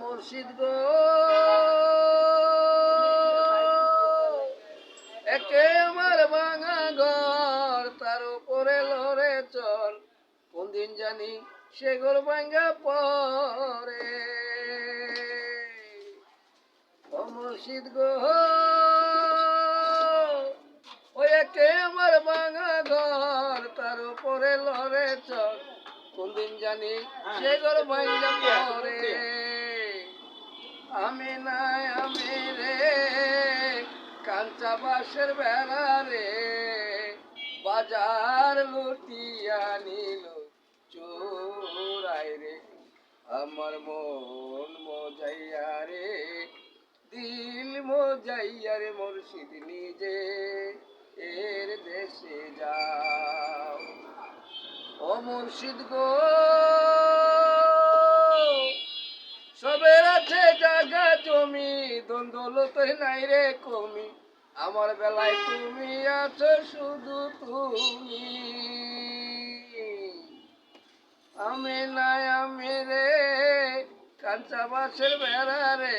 মুর্শিদ গো। একে আমার ভাঙা ঘর, তার উপরে লড়ে চর। কোন দিন জানি সে ঘর ভাঙ্গা পরে ও গো। ওই একে আমার ভাঙা ঘর, তার উপরে লড়ে চর। কোন দিন জানি সে ঘর ভাঙ্গা পরে আমি নাই, আমি রে কাঞ্চা বাসের বেড়া রে। বাজার লুটিয়া নিল চোরাই রে, আমার মন মজাইয়া রে। দিল মজাইয়া রে মুর্শিদ নিজে, এর দেশে যাও। ও মুর্শিদ গো জমি দ্বন্দ্বলত নাই রে কমি। আমার বেলায় তুমি আছো শুধু তুমি। আমি নাই আমি রে কাঁচা বাসের বেড়া রে।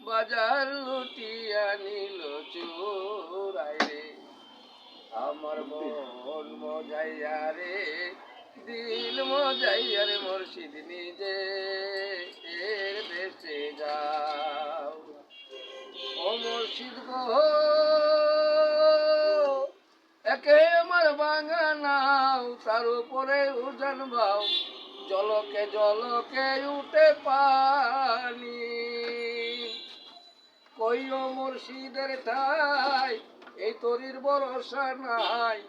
বাজার লুটিয়া নিল চোরাই রে। আমার মন মজাইয়া রে দিল মজাই রে মুর্শিদ নিজে, এর দেশে যাও ও মুর্শিদ গো, একে আমার বাঙা নাও, তার উপরে উজান বাও। জলকে জলকে উঠে পানি। কইও মুর্শিদের ঠাই, এই তরির ভরসা নাই।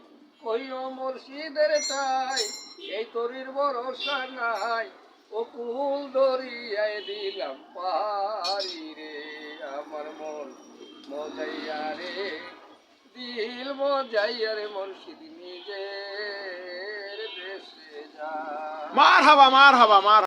কইও মুর্শিদের তাই, এই তরির ভরসা নাই। ও কুল দরিয়ায় দিলাম পারি রে, আমার মন মজাইয়া রে। দিল মজাইয়া রে মুর্শিদ নিজের দেশে যা। মার হাবা মার হাবা মার